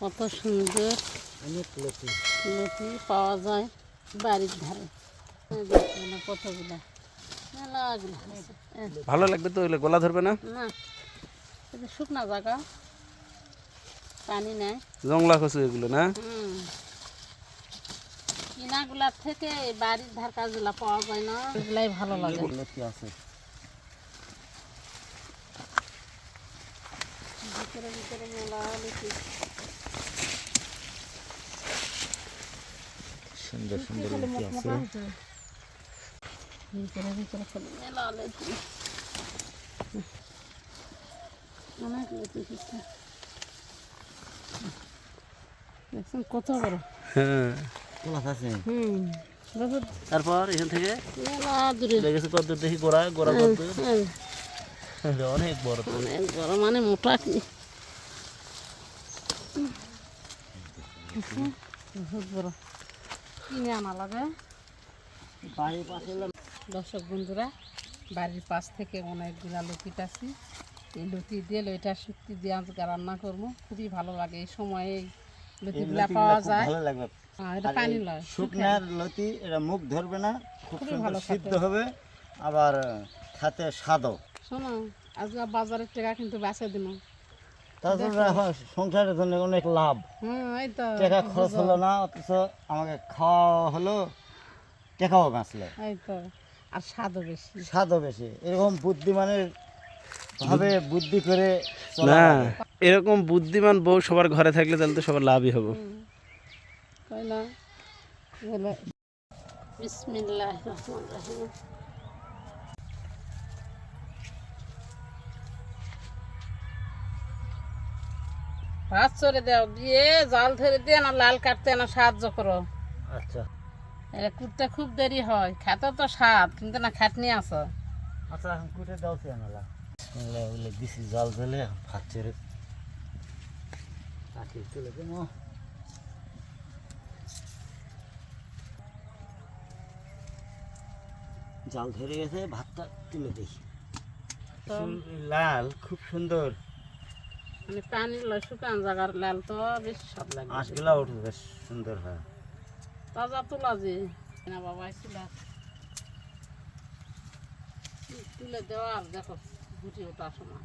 কত সুন্দর অনেক লতি পাওয়া যায় বাড়ির ধারে। এই কতগুলা। ভালো লাগবে তো ওইগুলো গলা ধরবে না? না। শুকনা জায়গা। পানি নেই। জংলা কচু এগুলো না? হুম। কিনাগুলার থেকে বাড়ির ধার কাজগুলা পাওয়া যায় না। এগুলাই ভালো লাগে। লতি আছে। ভিতরে ভিতরে মেলা লতি সুন্দর সুন্দর খালি লতি আছে মোটা হয়েছে। ভিতরে ভিতরে খালি মেলা লতি অনেক লতি হচ্ছে দেখছেন কত বড়। হ্যাঁ। আছে। তারপর এখান থেকে গেছে কত দেখি গোড়া গোড়া কত এই, অনেক বড় তো। অনেক বড় মানে মোটা কি? বহুত বড়। কিনে আনা লাগে। দর্শক বন্ধুরা বাড়ির পাশ থেকে অনেকগুলা লতি পাচ্ছি এই লতি দিয়ে লইটা শুক্তি দিয়ে আজকে রান্না করব। খুবই ভালো লাগে এই সময়ে লতিগুলা পাওয়া যায়। আর এটা পানি লয় শুকনার লতি এটা মুখ ধরবে না খুব খুবই সুন্দর ভালো সিদ্ধ হবে আবার খাতে স্বাদও। শোনো আজকে বাজারের টাকা কিন্তু বেচে দিন তাছাড়া এখন সংসারের জন্য অনেক লাভ। টাকা খরচ হলো না অথচ আমাকে খাওয়া হলো টাকাও বাঁচলো। আর স্বাদও বেশি। স্বাদও বেশি। এরকম বুদ্ধিমানের ভাবে বুদ্ধি করে না এরকম বুদ্ধিমান বউ সবার ঘরে থাকলে তাহলে তো সবার লাভই হব। তাই না? বলে। বিসমিল্লাহ রহমান রহিম। ভাত চড়ে দাও দিয়ে জাল ধরে দিয়ে না লাল কাটতে না সাহায্য করো। আচ্ছা। এটা কুটতে খুব দেরি হয় খেতে তো স্বাদ কিন্তু না খাটনি আছে। আচ্ছা এখন কুটে দাও সে আনালা ওগুলো দিছি জাল ধরে ভাত চেড়ে কাটি তুলে দেবো জাল ধরে গেছে ভাতটা তুলে দিই। লাল খুব সুন্দর। মানে পানি শুকান জায়গার লাল তো বেশ স্বাদ লাগে। আঁশগুলা উঠবে বেশ সুন্দর হয়। তাজা তোলা যে না বাবা ছিল তুলে। দেওয়া আর দেখো গুটি ওঠার সময়।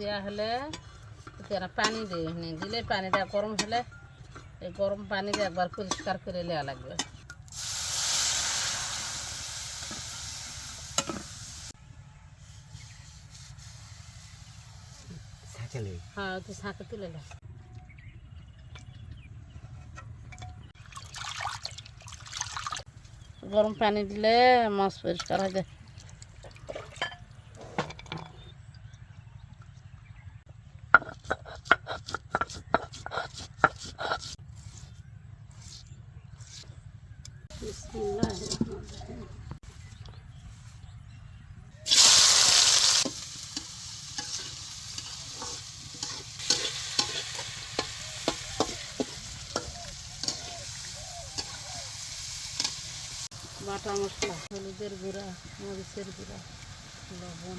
দেওয়া হলে পানি দিয়ে দিলে পানিটা গরম হলে এই গরম পানি দিয়ে একবার পরিষ্কার করে নেওয়া লাগবে হ্যাঁ তো শাঁকে তুলে নে গরম পানি দিলে মাছ পরিষ্কার হয়ে যায়। বাটা মশলা হলুদের গুঁড়া মরিচের গুঁড়া লবণ।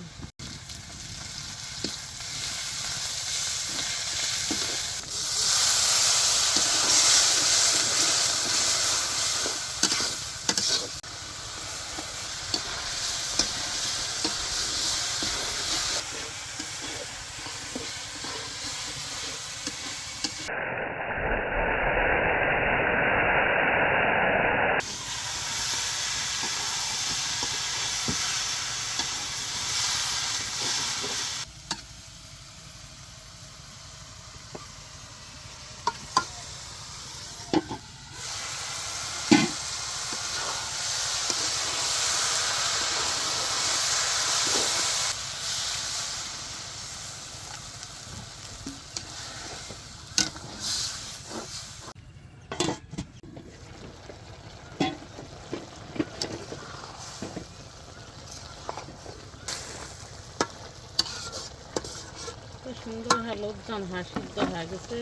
লোকজন হ্যাঁ সিদ্ধ হয়ে গেছে।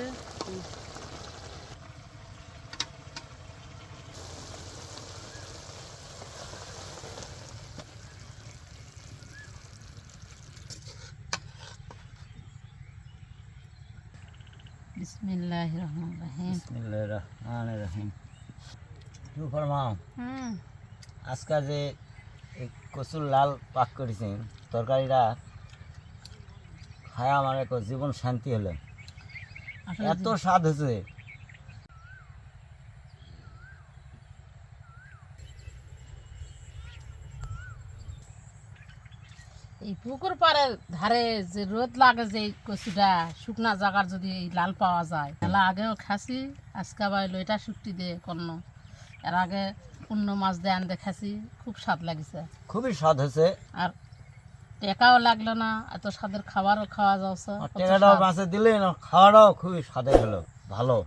বিসমিল্লাহ রহমান রাহিম। আজকে যে কচুর লাল পাক করেছেন তরকারিটা খায় আমার এক জীবন শান্তি হলো। এত স্বাদ হয়েছে। এই পুকুর পাড়ের ধারে যে রোদ লাগে যে কচুটা শুকনা জায়গার যদি এই লাল পাওয়া যায়। তাহলে আগেও খাসি আজকে আবার লইটা শুক্তি দিয়ে কন্ন এর আগে অন্য মাছ দিয়ে আনতে খাসি খুব স্বাদ লাগিছে। খুবই স্বাদ হয়েছে। আর টেকাও লাগল না এত স্বাদের খাবারও খাওয়া যাচ্ছে টেকাটাও দিলে না খাওয়াটাও খুবই স্বাদে হলো ভালো।